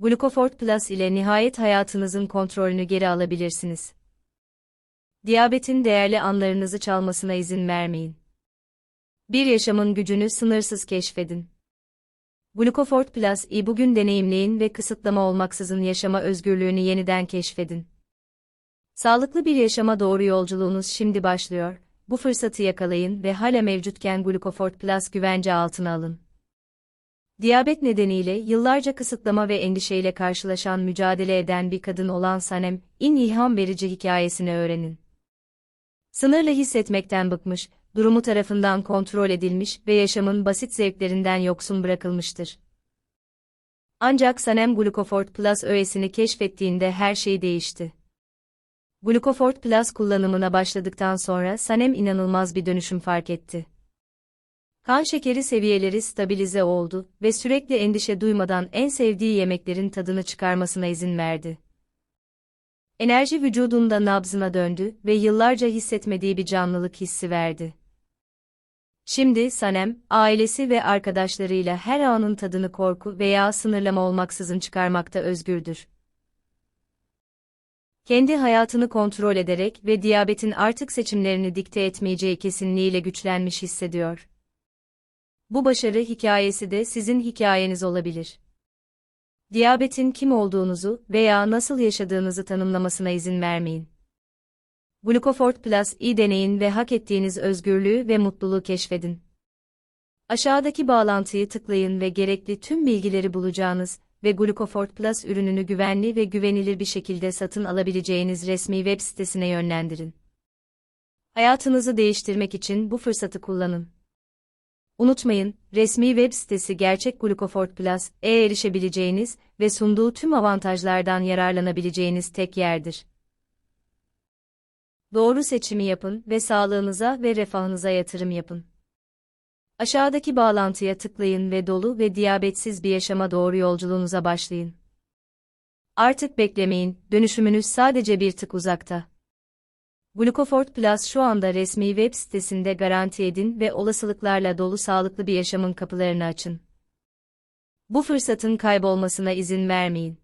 Glucofort Plus ile nihayet hayatınızın kontrolünü geri alabilirsiniz. Diyabetin değerli anlarınızı çalmasına izin vermeyin. Bir yaşamın gücünü sınırsız keşfedin. Glucofort Plus i bugün deneyimleyin ve kısıtlama olmaksızın yaşama özgürlüğünü yeniden keşfedin. Sağlıklı bir yaşama doğru yolculuğunuz şimdi başlıyor. Bu fırsatı yakalayın ve hala mevcutken Glucofort Plus güvence altına alın. Diyabet nedeniyle yıllarca kısıtlama ve endişeyle karşılaşan mücadele eden bir kadın olan Sanem, in ilham verici hikayesini öğrenin. Sınırlı hissetmekten bıkmış, durumu tarafından kontrol edilmiş ve yaşamın basit zevklerinden yoksun bırakılmıştır. Ancak Sanem Glucofort Plus öğesini keşfettiğinde her şey değişti. Glucofort Plus kullanımına başladıktan sonra Sanem inanılmaz bir dönüşüm fark etti. Kan şekeri seviyeleri stabilize oldu ve sürekli endişe duymadan en sevdiği yemeklerin tadını çıkarmasına izin verdi. Enerji vücudunda nabzına döndü ve yıllarca hissetmediği bir canlılık hissi verdi. Şimdi Sanem, ailesi ve arkadaşlarıyla her anın tadını korku veya sınırlama olmaksızın çıkarmakta özgürdür. Kendi hayatını kontrol ederek ve diyabetin artık seçimlerini dikte etmeyeceği kesinliğiyle güçlenmiş hissediyor. Bu başarı hikayesi de sizin hikayeniz olabilir. Diyabetin kim olduğunuzu veya nasıl yaşadığınızı tanımlamasına izin vermeyin. Glucofort Plus iyi deneyin ve hak ettiğiniz özgürlüğü ve mutluluğu keşfedin. Aşağıdaki bağlantıyı tıklayın ve gerekli tüm bilgileri bulacağınız ve Glucofort Plus ürününü güvenli ve güvenilir bir şekilde satın alabileceğiniz resmi web sitesine yönlendirin. Hayatınızı değiştirmek için bu fırsatı kullanın. Unutmayın, resmi web sitesi gerçek Glucofort Plus, e erişebileceğiniz ve sunduğu tüm avantajlardan yararlanabileceğiniz tek yerdir. Doğru seçimi yapın ve sağlığınıza ve refahınıza yatırım yapın. Aşağıdaki bağlantıya tıklayın ve dolu ve diyabetsiz bir yaşama doğru yolculuğunuza başlayın. Artık beklemeyin, dönüşümünüz sadece bir tık uzakta. Glucofort Plus şu anda resmi web sitesinde garanti edin ve olasılıklarla dolu sağlıklı bir yaşamın kapılarını açın. Bu fırsatın kaybolmasına izin vermeyin.